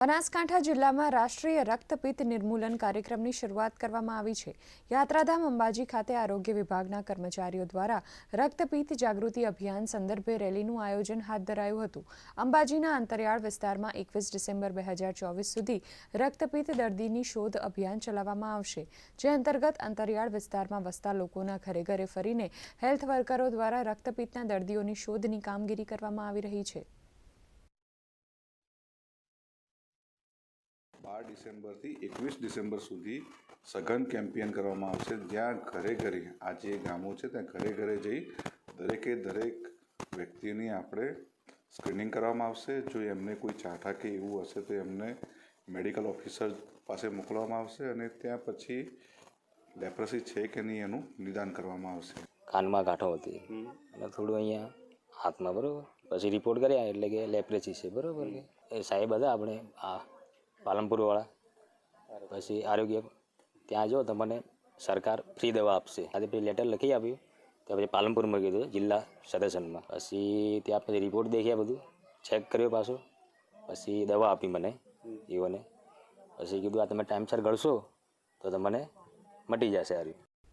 બનાસકાંઠા જિલ્લામાં રાષ્ટ્રીય રક્તપિત્ત નિર્મૂલન કાર્યક્રમની શરૂઆત કરવામાં આવી છે. યાત્રાધામ અંબાજી ખાતે આરોગ્ય વિભાગના કર્મચારીઓ દ્વારા રક્તપિત્ત જાગૃતિ અભિયાન સંદર્ભે રેલીનું આયોજન હાથ ધરાયું હતું. અંબાજીના અંતરિયાળ વિસ્તારમાં એકવીસ ડિસેમ્બર બે હજાર ચોવીસ સુધી રક્તપિત્ત દર્દીની શોધ અભિયાન ચલાવવામાં આવશે. જે અંતર્ગત અંતરિયાળ વિસ્તારમાં વસતા લોકોના ઘરે ઘરે ફરીને હેલ્થ વર્કરો દ્વારા રક્તપિત્તના દર્દીઓની શોધની કામગીરી કરવામાં આવી રહી છે. બાર ડિસેમ્બરથી એકવીસ ડિસેમ્બર સુધી સઘન કેમ્પેન કરવામાં આવશે. જ્યાં ઘરે ઘરે, આ જે ગામો છે, ત્યાં ઘરે ઘરે જઈ દરેકે દરેક વ્યક્તિની આપણે સ્ક્રીનિંગ કરવામાં આવશે. જો એમને કોઈ ચાઠા કે એવું હશે, તો એમને મેડિકલ ઓફિસર પાસે મોકલવામાં આવશે અને ત્યાં પછી લેપ્રસી છે કે નહીં એનું નિદાન કરવામાં આવશે. કાનમાં ગાંઠો હતી. અને થોડું અહીંયા હાથમાં, બરાબર? પછી રિપોર્ટ કર્યા એટલે કે લેપ્રેસી છે, બરાબર કે? એ સાહેબ હતા આપણે, આ પાલનપુરવાળા પછી આરોગ્ય, ત્યાં જો તમને સરકાર ફ્રી દવા આપશે. આજે પછી લેટર લખી આપ્યું ત્યાં પછી પાલનપુરમાં કીધું જિલ્લા સદસ્યનમાં. પછી ત્યાં પછી રિપોર્ટ દેખ્યા બધું. ચેક કર્યો પાછો. પછી દવા આપી મને એઓને પછી કીધું, આ તમે ટાઈમસર ગળશો તો તમને મટી જશે રહ્યું.